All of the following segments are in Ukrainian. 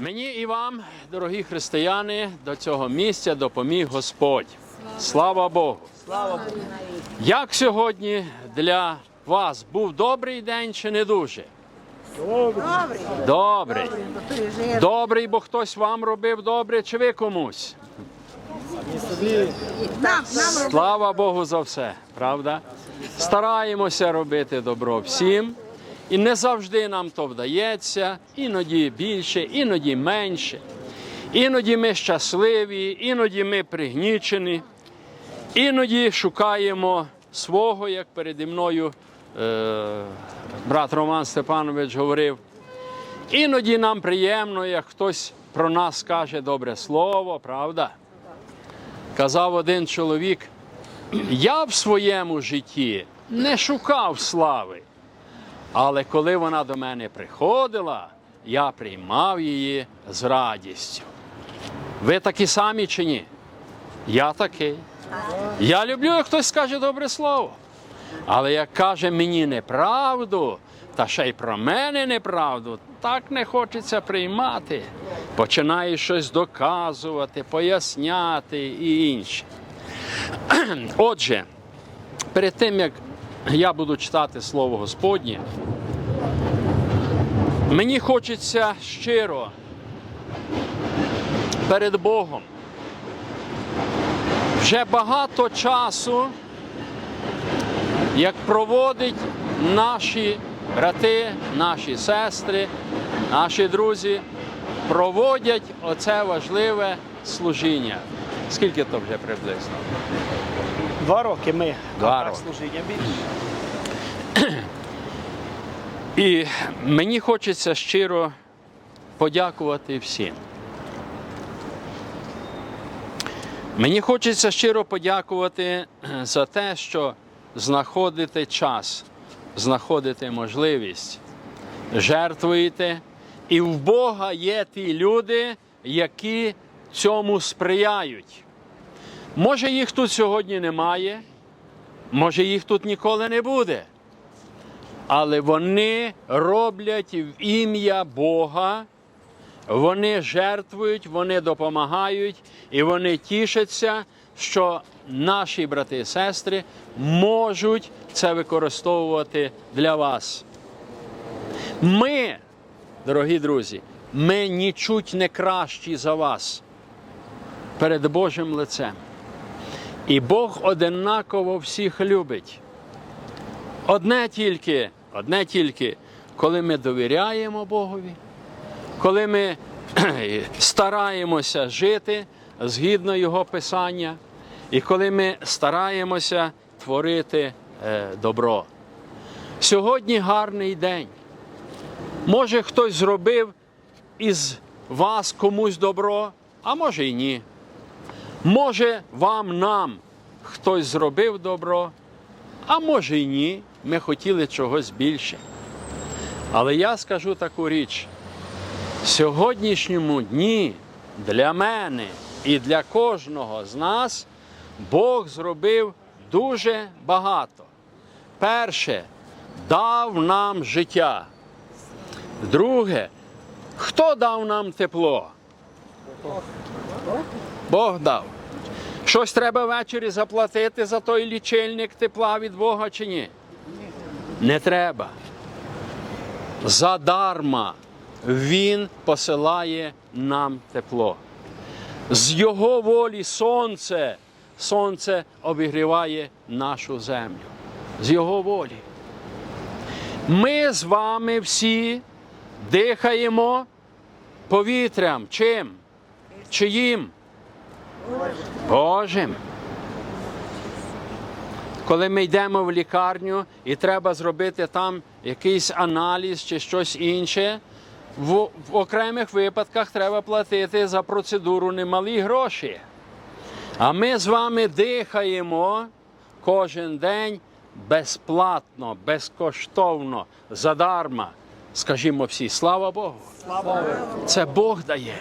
Мені і вам, дорогі християни, до цього місця допоміг Господь. Слава Богу! Як сьогодні для вас був добрий день чи не дуже? Добрий. Добрий. Бо. Добрий, бо хтось вам робив добре, чи ви комусь? Слава Богу за все, правда? Стараємося робити добро всім. І не завжди нам то вдається, іноді більше, іноді менше. Іноді ми щасливі, іноді ми пригнічені, іноді шукаємо свого, як переді мною е, брат Роман Степанович говорив. Іноді нам приємно, як хтось про нас каже добре слово, правда? Казав один чоловік, я в своєму житті не шукав слави, але коли вона до мене приходила, я приймав її з радістю. Ви такі самі чи ні? Я такий. Я люблю, як хтось скаже добре слово. Але як каже мені неправду, та ще й про мене неправду, так не хочеться приймати. Починає щось доказувати, поясняти і інше. Отже, перед тим як я буду читати Слово Господнє, мені хочеться щиро перед Богом. Вже багато часу, як проводить наші брати, наші сестри, наші друзі, проводять оце важливе служіння. Скільки то вже приблизно? Два роки ми Два а так роки. служіння більше. І мені хочеться щиро подякувати всім. Мені хочеться щиро подякувати е, за те, що знаходите час, знаходите можливість, жертвуєте. І в Бога є ті люди, які цьому сприяють. Може, їх тут сьогодні немає, може, їх тут ніколи не буде але вони роблять в ім'я Бога, вони жертвують, вони допомагають і вони тішаться, що наші брати і сестри можуть це використовувати для вас. Ми, дорогі друзі, ми нічуть не кращі за вас перед Божим лицем. І Бог одинаково всіх любить. Одне тільки, одне тільки, коли ми довіряємо Богові, коли ми стараємося жити згідно Його Писання, і коли ми стараємося творити е, добро. Сьогодні гарний день. Може, хтось зробив із вас комусь добро, а може й ні. Може, вам нам хтось зробив добро, а може й ні, ми хотіли чогось більше. Але я скажу таку річ: в сьогоднішньому дні для мене і для кожного з нас Бог зробив дуже багато. Перше, дав нам життя. Друге, хто дав нам тепло? Бог дав. Щось треба ввечері заплатити за той лічильник тепла від Бога чи ні? Не треба. Задарма Він посилає нам тепло. З Його волі сонце, сонце обігріває нашу землю. З Його волі. Ми з вами всі дихаємо повітрям. Чим? Чиїм? Божим. Коли ми йдемо в лікарню і треба зробити там якийсь аналіз чи щось інше, в, в окремих випадках треба платити за процедуру немалі гроші. А ми з вами дихаємо кожен день безплатно, безкоштовно, задарма. Скажімо всі, слава Богу. Це Бог дає.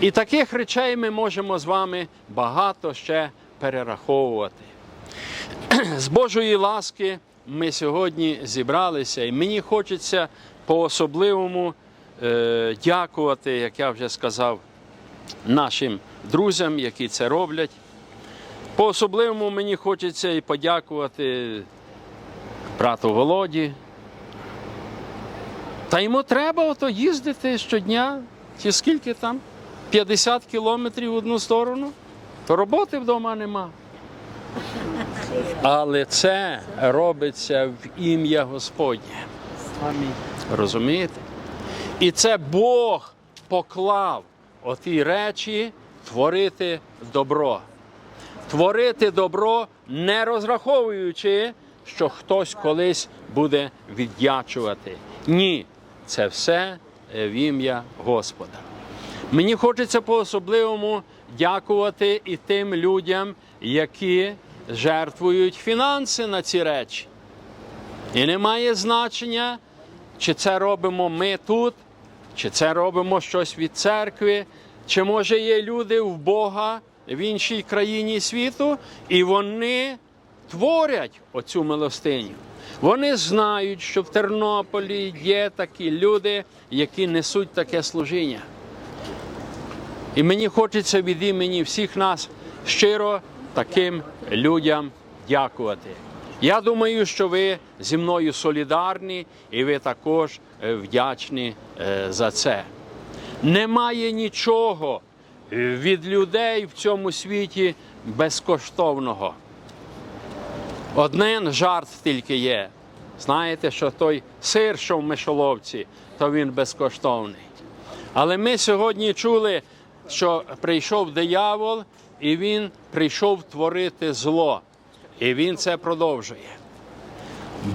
І таких речей ми можемо з вами багато ще перераховувати. З Божої ласки ми сьогодні зібралися, і мені хочеться по-особливому е, дякувати, як я вже сказав, нашим друзям, які це роблять. По особливому мені хочеться і подякувати брату Володі. Та йому треба ото їздити щодня, чи скільки там? 50 кілометрів в одну сторону, то роботи вдома нема. Але це робиться в ім'я Господнє. Розумієте? І це Бог поклав оті речі творити добро. Творити добро, не розраховуючи, що хтось колись буде віддячувати. Ні, це все е, в ім'я Господа. Мені хочеться по-особливому дякувати і тим людям, які жертвують фінанси на ці речі. І не має значення, чи це робимо ми тут, чи це робимо щось від церкви, чи може є люди в Бога в іншій країні світу, і вони творять оцю милостиню. Вони знають, що в Тернополі є такі люди, які несуть таке служіння. І мені хочеться від імені всіх нас щиро таким людям дякувати. Я думаю, що ви зі мною солідарні і ви також е, вдячні е, за це. Немає нічого е, від людей в цьому світі безкоштовного. Один жарт тільки є. Знаєте, що той сир, що в мишоловці, то він безкоштовний. Але ми сьогодні чули, що прийшов диявол, і він прийшов творити зло. І він це продовжує.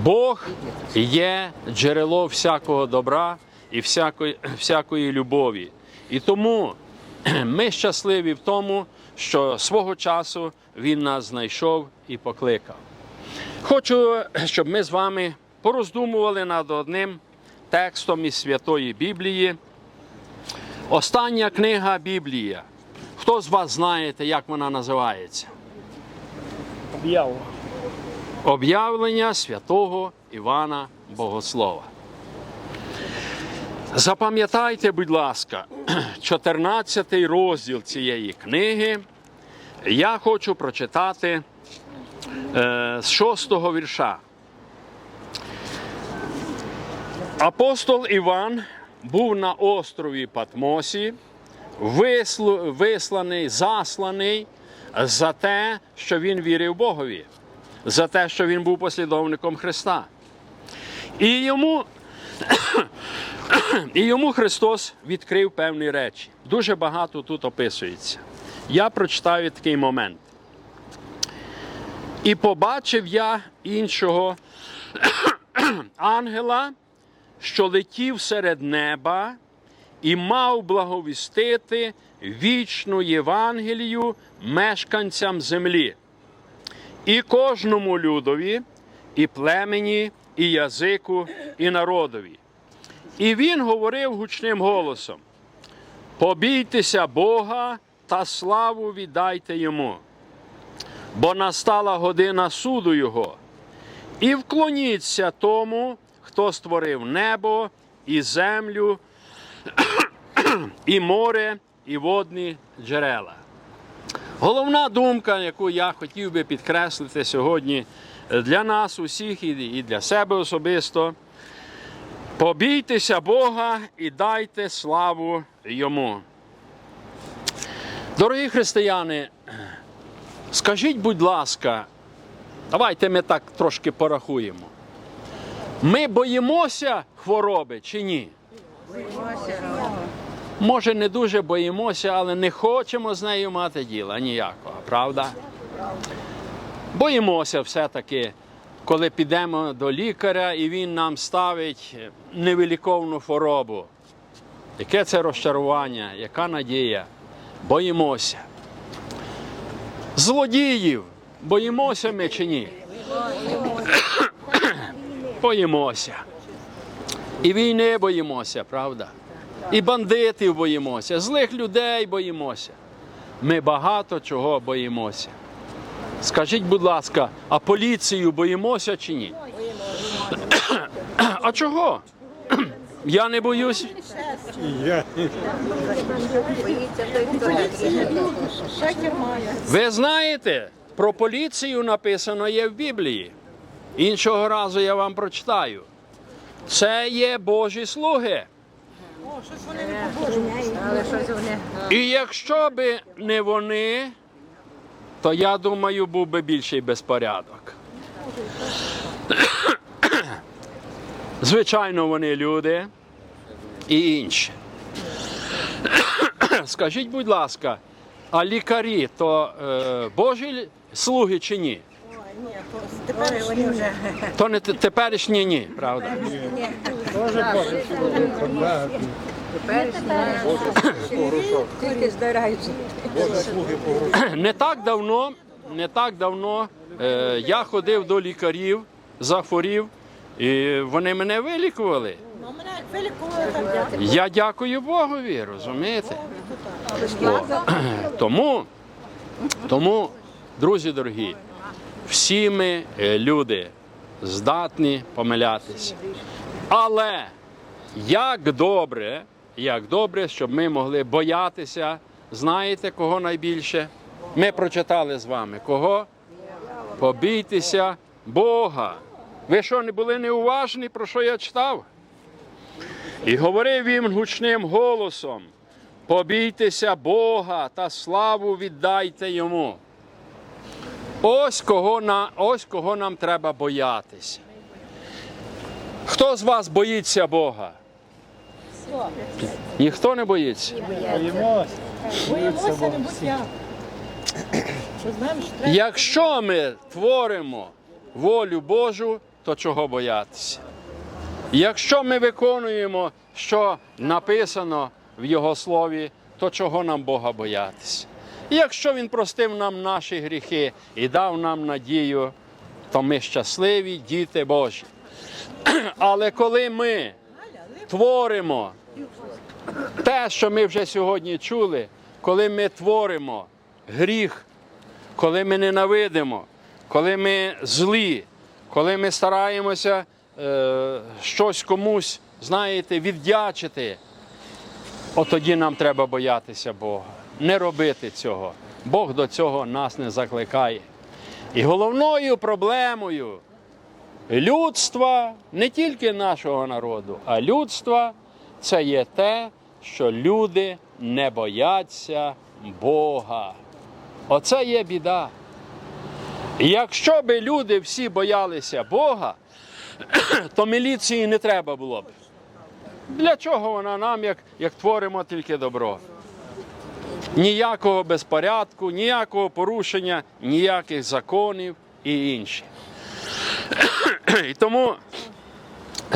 Бог є джерело всякого добра і всякої, всякої любові. І тому ми щасливі в тому, що свого часу Він нас знайшов і покликав. Хочу, щоб ми з вами пороздумували над одним текстом із Святої Біблії. Остання книга Біблія. Хто з вас знаєте, як вона називається? Об'яву. Об'явлення святого Івана Богослова. Запам'ятайте, будь ласка, 14 розділ цієї книги. Я хочу прочитати е, з 6 вірша. Апостол Іван був на острові Патмосі, висланий, засланий за те, що він вірив Богові, за те, що він був послідовником Христа. І йому, і йому Христос відкрив певні речі. Дуже багато тут описується. Я прочитаю такий момент. І побачив я іншого ангела, що летів серед неба і мав благовістити вічну Євангелію мешканцям землі, і кожному людові, і племені, і язику, і народові. І він говорив гучним голосом: Побійтеся Бога та славу віддайте йому, бо настала година суду Його, і вклоніться тому, хто створив небо і землю, і море, і водні джерела. Головна думка, яку я хотів би підкреслити сьогодні для нас усіх і- для себе особисто. Побійтеся Бога і дайте славу Йому. Дорогі християни, скажіть, будь ласка, давайте ми так трошки порахуємо. Ми боїмося хвороби чи ні? Може, не дуже боїмося, але не хочемо з нею мати діла ніякого, правда? Боїмося все-таки, коли підемо до лікаря і він нам ставить невиліковну хворобу. Яке це розчарування, яка надія? Боїмося. Злодіїв боїмося ми чи ні? Боїмося. І війни боїмося, правда? І бандитів боїмося, злих людей боїмося. Ми багато чого боїмося. Скажіть, будь ласка, а поліцію боїмося чи ні? А чого? Я не боюсь. Ви знаєте, про поліцію написано є в Біблії. Іншого разу я вам прочитаю. Це є Божі слуги. І якщо би не вони, то я думаю, був би більший безпорядок. Звичайно, вони люди і інші. Скажіть, будь ласка, а лікарі то е, Божі слуги чи ні? Ні, то тепер вони вже. То не те- теперішні ні, правда? Тільки здираються. Не так давно, не так давно е, я ходив до лікарів, захворів, і вони мене вилікували. Ну, мене як вилікували, так я. Я дякую Богові, розумієте? О, тому, тому, друзі дорогі, всі ми е, люди здатні помилятися. Але як добре, як добре, щоб ми могли боятися, знаєте, кого найбільше? Ми прочитали з вами. Кого? Побійтеся Бога. Ви що, не були неуважні, про що я читав? І говорив він гучним голосом: побійтеся Бога та славу віддайте йому. Ось кого, на, ось кого нам треба боятися. Хто з вас боїться Бога? Ніхто не боїться. Боїмося. Боїмося, не будь я. Що знаємо, що треба. Якщо ми творимо волю Божу, то чого боятися? Якщо ми виконуємо, що написано в Його слові, то чого нам Бога боятися? Якщо Він простив нам наші гріхи і дав нам надію, то ми щасливі діти Божі. Але коли ми творимо те, що ми вже сьогодні чули, коли ми творимо гріх, коли ми ненавидимо, коли ми злі, коли ми стараємося е, щось комусь, знаєте, віддячити, от тоді нам треба боятися Бога. Не робити цього. Бог до цього нас не закликає. І головною проблемою людства, не тільки нашого народу, а людства, це є те, що люди не бояться Бога. Оце є біда. І Якщо би люди всі боялися Бога, то міліції не треба було б. Для чого вона нам, як, як творимо тільки добро? Ніякого безпорядку, ніякого порушення, ніяких законів і інше. І тому,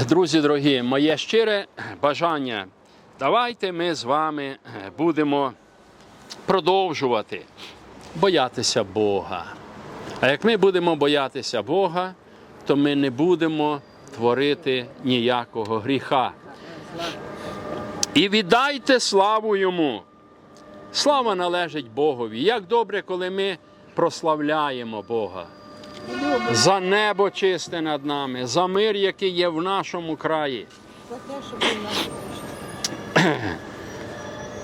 друзі дорогі, моє щире бажання, давайте ми з вами будемо продовжувати боятися Бога. А як ми будемо боятися Бога, то ми не будемо творити ніякого гріха. І віддайте славу йому. Слава належить Богові. Як добре, коли ми прославляємо Бога. За небо чисте над нами, за мир, який є в нашому краї.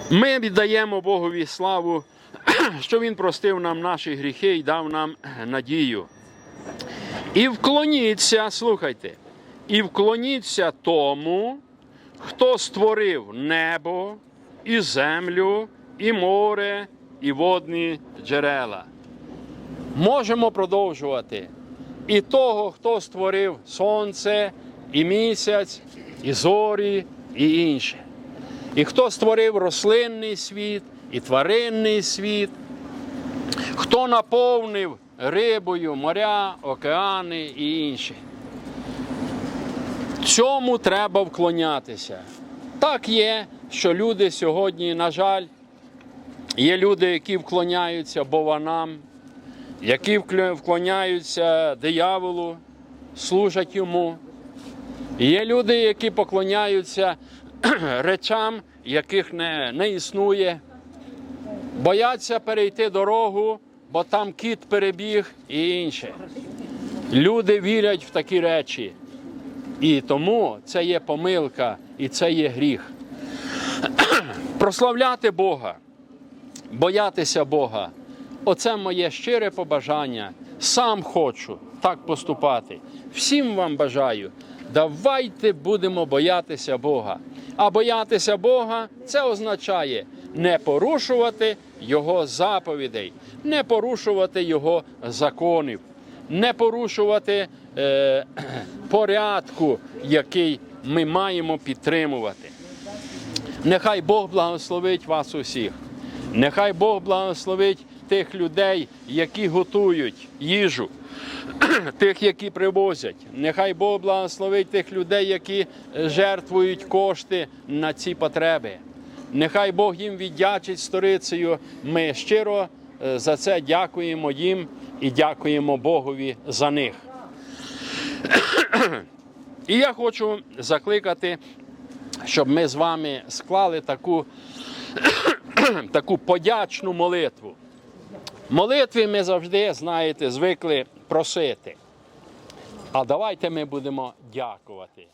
Ми віддаємо Богові славу, що Він простив нам наші гріхи і дав нам надію. І вклоніться, слухайте, і вклоніться тому, хто створив небо, і землю, і море, і водні джерела. Можемо продовжувати. І того, хто створив сонце, і місяць, і зорі, і інше. І хто створив рослинний світ і тваринний світ, хто наповнив рибою моря, океани і інше. Цьому треба вклонятися. Так є, що люди сьогодні, на жаль, є люди, які вклоняються бованам, які вклоняються дияволу, служать йому. Є люди, які поклоняються речам, яких не, не існує, бояться перейти дорогу, бо там кіт перебіг і інше. Люди вірять в такі речі. І тому це є помилка. і це є гріх. Прославляти Бога, боятися Бога. Оце моє щире побажання. Сам хочу так поступати. Всім вам бажаю. Давайте будемо боятися Бога. А боятися Бога це означає не порушувати Його заповідей, не порушувати Його законів, не порушувати е, порядку, який ми маємо підтримувати. Нехай Бог благословить вас усіх. Нехай Бог благословить тих людей, які готують їжу, тих, які привозять. Нехай Бог благословить тих людей, які жертвують кошти на ці потреби. Нехай Бог їм віддячить сторицею. Ми щиро е, за це дякуємо їм і дякуємо Богові за них. І я хочу закликати щоб ми з вами склали таку, таку подячну молитву. Молитви ми завжди, знаєте, звикли просити. А давайте ми будемо дякувати.